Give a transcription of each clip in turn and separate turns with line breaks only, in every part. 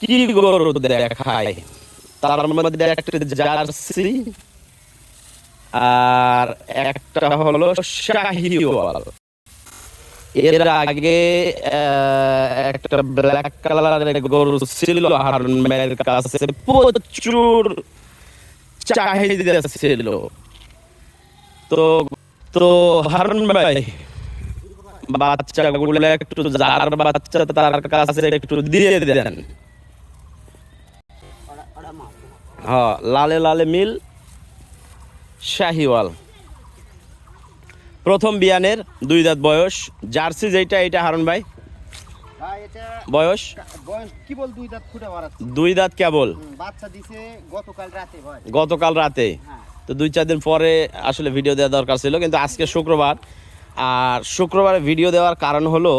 কি গরু দেখায়। তার মধ্যে একটা জার্সি আর একটা হলো শাহিওয়াল। এর আগে একটা ব্ল্যাক কালারের গরু ছিল হারুন ভাইয়ের কাছে। প্রচুর চাহিদা ছিল। তো তো হারুন ভাই বাচ্চাগুলো একটু যার বাচ্চা তার কাছে একটু দিয়ে দেন। হ্যাঁ লালে লালে মিল শাহিওয়াল। প্রথম বিয়ানের দুই দাঁত বয়স। জার্সি যেটা এটা হারুন ভাই? বয়স
বয়স? কি বল দুই দাঁত
কেবল?
রাতে
গতকাল রাতে।
হ্যাঁ।
তো দুই চার দিন পরে আসলে ভিডিও দেওয়া দরকার ছিল কিন্তু আজকে শুক্রবার। আর শুক্রবারে ভিডিও দেওয়ার কারণ হলো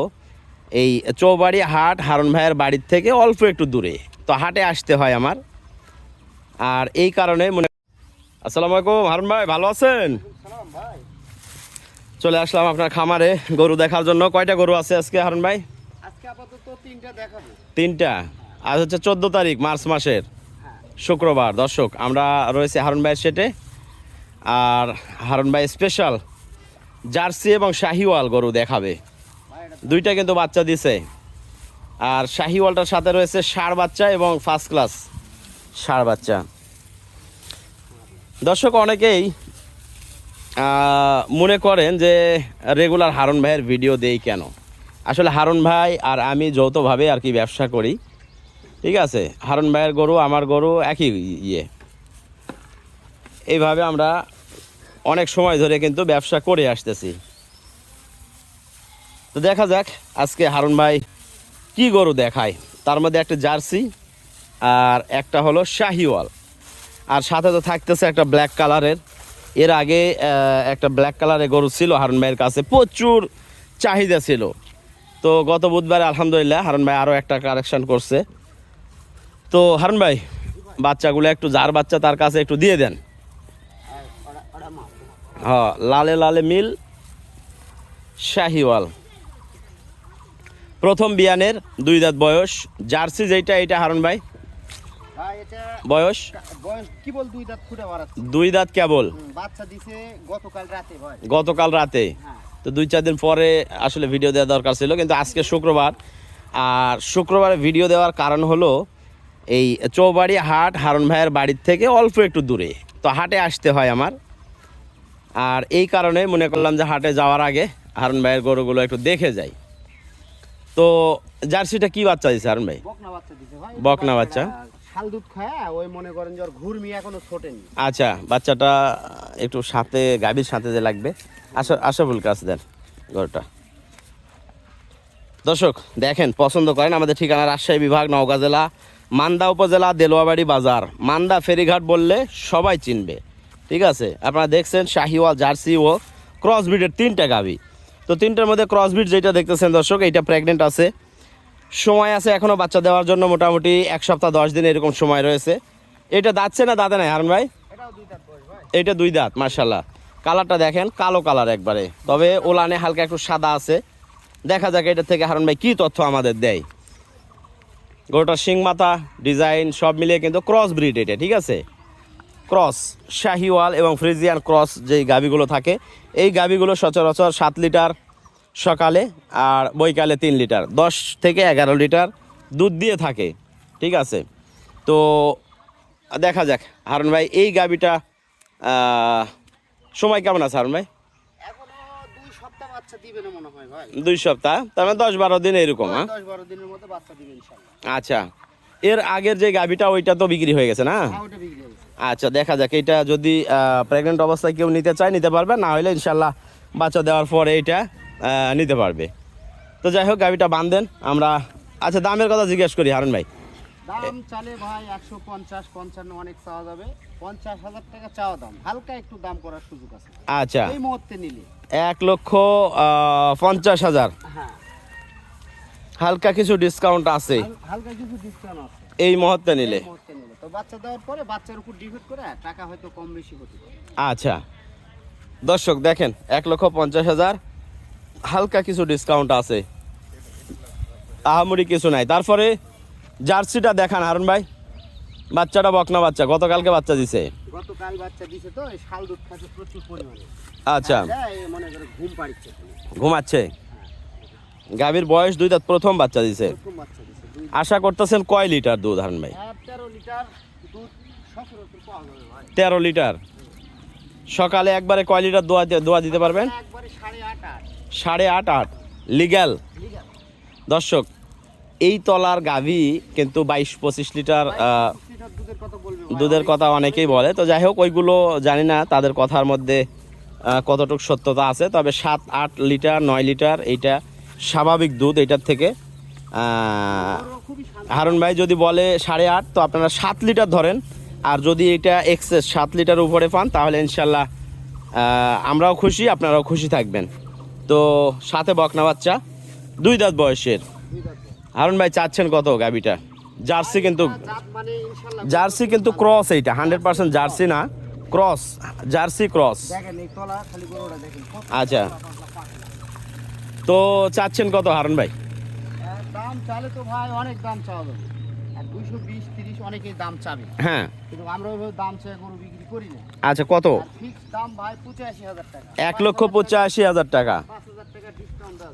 এই চৌবাড়ি হাট হারুন ভাইয়ের বাড়ির থেকে অল্প একটু দূরে। তো হাটে আসতে হয় আমার। আর এই কারণে মনে আসসালামু আলাইকুম হারুন ভাই ভালো আছেন? চলে আসলাম আপনার খামারে গরু দেখার জন্য। কয়টা গরু আছে আজকে হারুন ভাই?
তিনটা
আজ হচ্ছে চোদ্দ তারিখ মার্চ মাসের।
হ্যাঁ।
শুক্রবার দর্শক আমরা রয়েছে হারুন ভাইয়ের সেটে। আর হারুন ভাই স্পেশাল জার্সি এবং শাহিওয়াল গরু দেখাবে। দুইটা কিন্তু বাচ্চা দিছে। আর শাহিওয়ালটার সাথে রয়েছে ষাঁড় বাচ্চা এবং ফার্স্ট ক্লাস ষাঁড় বাচ্চা। দর্শক, অনেকেই মনে করেন যে রেগুলার হারুন ভাইয়ের ভিডিও দেই কেন? আসলে হারুন ভাই আর আমি যৌথভাবে আর কি ব্যবসা করি। ঠিক আছে? হারুন ভাইয়ের গরু, আমার গরু একই ইয়ে। এইভাবে আমরা অনেক সময় ধরে কিন্তু ব্যবসা করে আসতেছি। তো দেখা যাক আজকে হারুন ভাই কি গরু দেখায়। তার মধ্যে একটা জার্সি আর একটা হলো শাহিওয়াল। আর সাথে তো থাকতেছে একটা ব্ল্যাক কালারের। এর আগে একটা ব্ল্যাক কালারের গরু ছিল হারুন ভাইয়ের কাছে। প্রচুর চাহিদা ছিল। তো গত বুধবার আলহামদুলিল্লাহ হারুন ভাই আরও একটা কারেকশন করছে। তো হারুন ভাই, বাচ্চাগুলো একটু, যার বাচ্চা তার কাছে একটু দিয়ে দেন। হ্যাঁ লালে লালে মিল শাহিওয়াল। প্রথম বিয়ানের দুই দাঁত বয়স। জার্সি যেটা এটা হারুন ভাই?
ভাই
বয়স?
দুই দাঁত
কেবল?
রাতে
গতকাল রাতে?
হ্যাঁ।
তো দুই চার দিন পরে আসলে ভিডিও দেওয়া দরকার ছিল কিন্তু আজকে শুক্রবার। আর শুক্রবারে ভিডিও দেওয়ার কারণ হলো এই চৌবাড়ি হাট হারুন ভাইয়ের বাড়ির থেকে অল্প একটু দূরে। তো হাটে আসতে হয় আমার। আর এই কারণে মনে করলাম যে হাটে যাওয়ার আগে হারুন ভাইয়ের গরুগুলো একটু দেখে যাই। তো জার্সিটা কি বাচ্চা দিছে হারুন ভাই?
বকনা বাচ্চা দিছে ভাই।
বকনা বাচ্চা?
শাল দুধ খায় ওই মনে করেন যে ঘুরমি এখনও ছোটেনি।
আচ্ছা বাচ্চাটা একটু সাথে গাভীর সাথে যে লাগবে। আশা আশাফুল কাছ দেন গরুটা। দর্শক দেখেন পছন্দ করেন আমাদের ঠিকানা রাজশাহী বিভাগ নওগাঁ জেলা মান্দা উপজেলা দেলোয়াবাড়ি বাজার। মান্দা ফেরিঘাট বললে সবাই চিনবে। ঠিক আছে? আপনারা দেখছেন শাহিওয়াল জার্সি ও ক্রসবিডের তিনটা গাভী তো তিনটার মধ্যে ক্রসবিড যেটা দেখতেছেন দর্শক এইটা প্রেগনেন্ট আছে। সময় আছে এখনও বাচ্চা দেওয়ার জন্য মোটামুটি এক সপ্তাহ দশ দিন এরকম সময় রয়েছে। এটা দাঁতছে না দাঁতে নাই হারুন ভাই? এটা দুই দাঁত মার্শাল্লাহ কালারটা দেখেন কালো কালার একবারে। তবে ওলানে হালকা একটু সাদা আছে। দেখা যাক এটা থেকে হারুন ভাই কী তথ্য আমাদের দেয়। গরুটার শিং মাথা ডিজাইন সব মিলিয়ে কিন্তু ক্রস ব্রিড এটা ঠিক আছে? ক্রস শাহিওয়াল এবং ফ্রিজিয়ান ক্রস যেই গাভিগুলো থাকে এই গাভিগুলো সচরাচর সাত লিটার সকালে আর বৈকালে তিন লিটার দশ থেকে এগারো লিটার দুধ দিয়ে থাকে ঠিক আছে? তো দেখা যাক হারুন ভাই এই গাভিটা সময় কেমন আছে হারুন ভাই?
দুই সপ্তাহ হয়
তার মানে দশ বারো দিন এরকম হ্যাঁ? আচ্ছা এর আগের যে গাভিটা ওইটা তো বিক্রি হয়ে গেছে না? আচ্ছা দেখা যাক। এটা যদি প্রেগনেন্ট অবস্থায় কেউ নিতে চায় নিতে পারবে। না হলে ইনশাল্লাহ বাচ্চা দেওয়ার পরে এইটা নিতে পারবে। তো যাই হোক গাভিটা বাঁধেন। আমরা আচ্ছা দামের কথা জিজ্ঞেস করি হারুন ভাই।
দাম চালে ভাই একশো পঞ্চাশ পঞ্চান্ন অনেক চাওয়া যাবে। পঞ্চাশ হাজার টাকা চাওয়া দাম। হালকা একটু দাম করার সুযোগ আছে।
আচ্ছা।
এই মুহূর্তে নিলে।
এক লক্ষ পঞ্চাশ হাজার।
হ্যাঁ।
হালকা কিছু ডিসকাউন্ট আছে।
হালকা কিছু ডিসকাউন্ট আছে।
এই মুহূর্তে নিলে।
বাচ্চা দেওয়ার পরে বাচ্চার উপর ডিপেন্ড করে টাকা হয়তো কম বেশি হতে পারে।
আচ্ছা। দর্শক দেখেন এক লক্ষ পঞ্চাশ হাজার হালকা কিছু ডিসকাউন্ট আছে। আহামরি কিছু নাই। তারপরে জার্সিটা দেখান হারুন ভাই। বাচ্চাটা বকনা বাচ্চা গতকালকে বাচ্চা দিছে।
গতকাল বাচ্চা দিছে তো শাল দুধ খাচ্ছে প্রচুর পরিমাণে।
আচ্ছা।
মনে করে ঘুম পাড়িচ্ছে।
ঘুমাচ্ছে। গাভীর বয়স দুই দাঁত প্রথম বাচ্চা দিছে।
প্রথম বাচ্চা দিছে।
আশা করতেছেন কয় লিটার দুধ হারুন ভাই?
তেরো লিটার যাবে ভাই।
তেরো লিটার? সকালে একবারে কয় লিটার দোয়া দোয়া দিতে পারবেন?
সাড়ে আট আট।
লিগ্যাল? দর্শক এই তলার গাভী কিন্তু বাইশ পঁচিশ লিটার
দুধের কথা
অনেকেই বলে। তো যাই হোক ওইগুলো জানি না তাদের কথার মধ্যে কতটুকু সত্যতা আছে। তবে সাত আট লিটার নয় লিটার এইটা স্বাভাবিক দুধ এটার থেকে। হারুন ভাই যদি বলে সাড়ে আট তো আপনারা সাত লিটার ধরেন। আর যদি এটা এক্সেস সাত লিটার উপরে পান তাহলে ইনশাল্লাহ আমরাও খুশি আপনারাও খুশি থাকবেন। তো সাথে বকনা বাচ্চা দুই দাঁত বয়সের। হারুন ভাই চাচ্ছেন কত গাবিটা? জার্সি কিন্তু জার্সি কিন্তু ক্রস এইটা হান্ড্রেড পার্সেন্ট জার্সি না ক্রস জার্সি ক্রস আচ্ছা। তো চাচ্ছেন কত হারুন ভাই?
দাম চালে তো ভাই অনেক দাম চাওয়া যাবে। দুইশো বিশ তিরিশ অনেকেই দাম চাবে।
হ্যাঁ।
কিন্তু আমরা ওইভাবে দাম চেয়ে গরু বিক্রি করি না।
আচ্ছা কত?
ফিক্স দাম ভাই পঁচাশি হাজার টাকা।
এক লক্ষ পঁচাশি হাজার টাকা।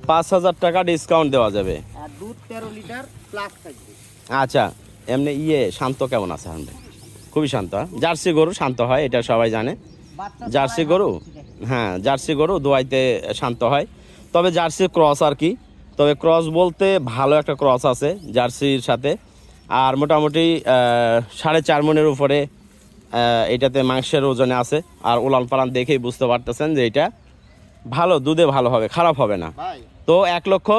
পাঁচ হাজার টাকা ডিসকাউন্ট দেওয়া যাবে। আর দুধ তেরো লিটার প্লাস থাকবে।
আচ্ছা এমনি ইয়ে শান্ত কেমন আছে খুবই শান্ত হ্যাঁ? জার্সি গরু শান্ত হয় এটা সবাই জানে। জার্সি গরু? হ্যাঁ জার্সি গরু দোয়াইতে শান্ত হয়। তবে জার্সি ক্রস আর কি। তবে ক্রস বলতে ভালো একটা ক্রস আছে জার্সির সাথে। আর মোটামুটি সাড়ে চার মনের উপরে এটাতে মাংসের ওজনে আছে। আর উলান পালান দেখেই বুঝতে পারতেছেন যে এটা ভালো দুধে ভালো হবে খারাপ হবে না। তো এক লক্ষ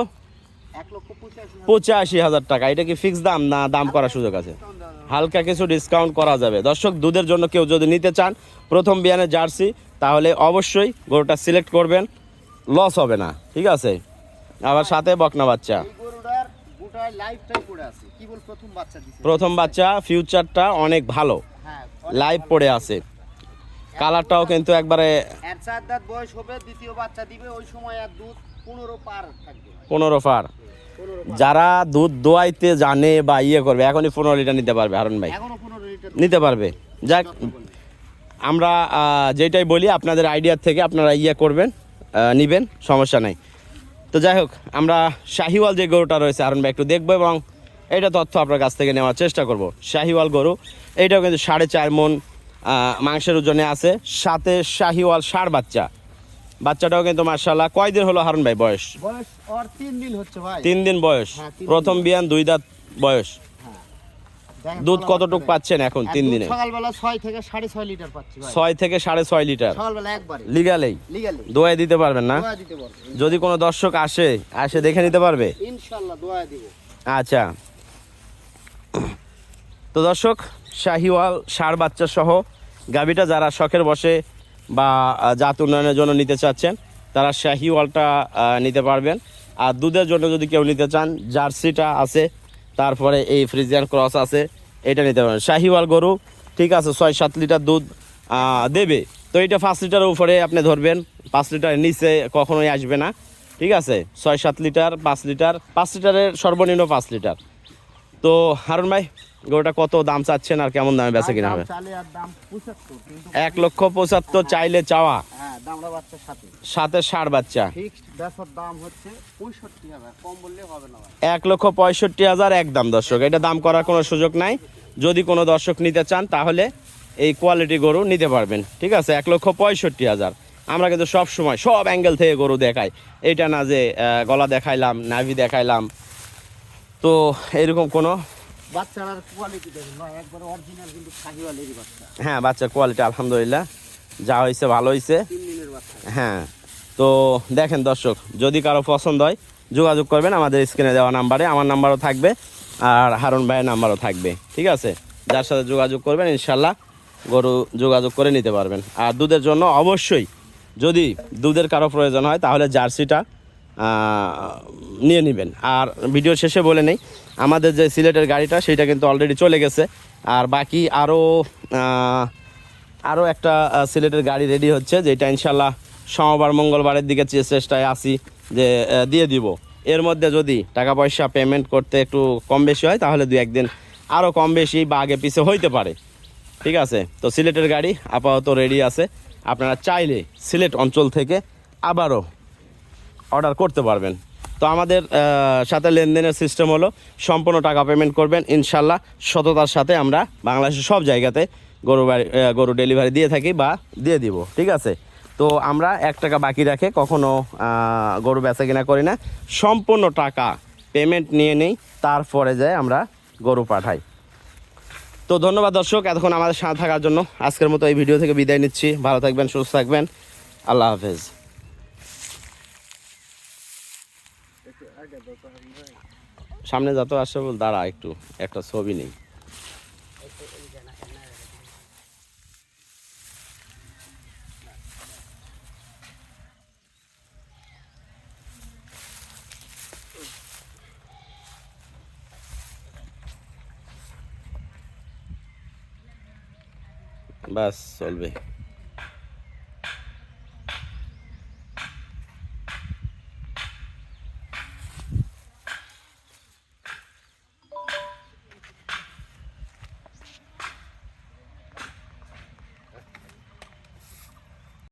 পঁচাশি হাজার।
টাকা এটা কি ফিক্স দাম না দাম করার সুযোগ আছে। হালকা কিছু ডিসকাউন্ট করা যাবে। দর্শক দুধের জন্য কেউ যদি নিতে চান প্রথম বিয়ানের জার্সি তাহলে অবশ্যই গরুটা সিলেক্ট করবেন লস হবে না ঠিক আছে? আবার সাথে বকনা বাচ্চা।
প্রথম বাচ্চা
ফিউচারটা অনেক ভালো।
হ্যাঁ
লাইভ পড়ে আছে। কালারটাও কিন্তু একবারে
এর চার দাঁত বয়স হবে দ্বিতীয় বাচ্চা দিবে ওই সময় আর দুধ পনেরো পার থাকবে।
পনেরো
পার।
যারা দুধ দোয়াইতে জানে বা ইয়ে করবে এখনই পনেরো লিটার নিতে পারবে হারুন ভাই। নিতে পারবে। যাক আমরা যেটাই বলি আপনাদের আইডিয়ার থেকে আপনারা ইয়ে করবেন নিবেন সমস্যা নাই। তো যাই হোক আমরা শাহিওয়াল যে গরুটা রয়েছে আরন ভাই একটু দেখব এবং এটা তথ্য আপনার কাছ থেকে নেওয়ার চেষ্টা করব। শাহিওয়াল গরু এইটাও কিন্তু সাড়ে চার মন মাংসের ওজনে আছে। সাথে শাহিওয়াল ষাড় বাচ্চা। বাচ্চাটাও কিন্তু মার্শাল্লাহ কয়দিন হলো হারুন ভাই বয়স?
তিন দিন হচ্ছে ভাই।
তিন দিন বয়স।
হ্যাঁ,
প্রথম বিয়ান দুই দাঁত বয়স। দুধ কতটুক পাচ্ছেন এখন তিন দিনে?
সকালবেলা ছয় থেকে সাড়ে ছয় লিটার পাচ্ছি
ছয় থেকে সাড়ে ছয় লিটার।
সকালবেলা একবারে।
লিগালেই
লিগালি
দোয়াই দিতে পারবেন না? যদি কোনো দর্শক আসে আসে দেখে নিতে পারবে?
ইনশাল্লাহ দোয়া দিব।
আচ্ছা। তো দর্শক শাহিওয়াল ষাড় বাচ্চা সহ গাবিটা যারা শখের বসে বা জাত উন্নয়নের জন্য নিতে চাচ্ছেন তারা শাহিওয়ালটা নিতে পারবেন। আর দুধের জন্য যদি কেউ নিতে চান জার্সিটা আছে তারপরে এই ফ্রিজিয়ান ক্রস আছে এটা নিতে পারেন শাহিওয়াল গরু, ঠিক আছে, ছয়, সাত লিটার দুধ দেবে। তো এটা পাঁচ লিটার উপরে আপনি ধরবেন, পাঁচ লিটার নিচে কখনোই আসবে না, ঠিক আছে? ছয়, সাত লিটার, পাঁচ লিটার, পাঁচ লিটারের সর্বনিম্ন পাঁচ লিটার। তো হারুন ভাই গরুটা কত দাম চাচ্ছেন আর কেমন দামে বেচা কিনা হবে? এক লক্ষ পঁচাত্তর চাইলে চাওয়া?
হ্যাঁ সাথে।
ষাট বাচ্চা। এক লক্ষ পঁয়ষট্টি হাজার এক দাম দর্শক। এটা দাম করার কোনো সুযোগ নাই। যদি কোনো দর্শক নিতে চান তাহলে এই কোয়ালিটি গরু নিতে পারবেন। ঠিক আছে? এক লক্ষ পঁয়ষট্টি হাজার। আমরা কিন্তু সব সময় সব অ্যাঙ্গেল থেকে গরু দেখাই। এটা না যে গলা দেখাইলাম নাভি দেখাইলাম। তো এরকম কোনো
বাচ্চার কোয়ালিটি দেখুন একবারে অরিজিনাল কিন্তু শাহিওয়ালেরই বাচ্চা।
হ্যাঁ বাচ্চার কোয়ালিটি আলহামদুলিল্লাহ। যা হয়েছে ভালো হয়েছে।
তিন দিনের বাচ্চা।
হ্যাঁ তো দেখেন দর্শক যদি কারও পছন্দ হয় যোগাযোগ করবেন আমাদের স্ক্রিনে দেওয়া নাম্বারে আমার নাম্বারও থাকবে আর হারুন ভাইয়ের নাম্বারও থাকবে ঠিক আছে? যার সাথে যোগাযোগ করবেন ইনশাল্লাহ গরু যোগাযোগ করে নিতে পারবেন। আর দুধের জন্য অবশ্যই যদি দুধের কারও প্রয়োজন হয় তাহলে জার্সিটা নিয়ে নেবেন। আর ভিডিও শেষে বলে নেই, আমাদের যে সিলেটের গাড়িটা সেটা কিন্তু অলরেডি চলে গেছে। আর বাকি আরও আরও একটা সিলেটের গাড়ি রেডি হচ্ছে, যেটা ইনশাল্লাহ সোমবার, মঙ্গলবারের দিকে চেষ্টায় আসি যে দিয়ে দিব। এর মধ্যে যদি টাকা পয়সা পেমেন্ট করতে একটু কম বেশি হয়, তাহলে দু একদিন আরও কম বেশি বা আগে পিছে হইতে পারে। ঠিক আছে? তো সিলেটের গাড়ি আপাতত রেডি আছে। আপনারা চাইলে সিলেট অঞ্চল থেকে আবারও অর্ডার করতে পারবেন। তো আমাদের সাথে লেনদেনের সিস্টেম হলো, সম্পূর্ণ টাকা পেমেন্ট করবেন। ইনশাল্লাহ সততার সাথে আমরা বাংলাদেশের সব জায়গাতে গরু বাড়ি গরু ডেলিভারি দিয়ে থাকি বা দিয়ে দিব, ঠিক আছে? তো আমরা এক টাকা বাকি রাখে কখনো গরু বেচা কিনা করি না। সম্পূর্ণ টাকা পেমেন্ট নিয়ে নেই, তারপরে যায় আমরা গরু পাঠাই। তো ধন্যবাদ দর্শক, এতক্ষণ আমাদের সাথে থাকার জন্য আজকের মতো এই ভিডিও থেকে বিদায় নিচ্ছি। ভালো থাকবেন, সুস্থ থাকবেন। আল্লাহ হাফেজ। সামনে যত আসছে বল দাঁড়া একটু একটা ছবি নেই। বাস চলবে।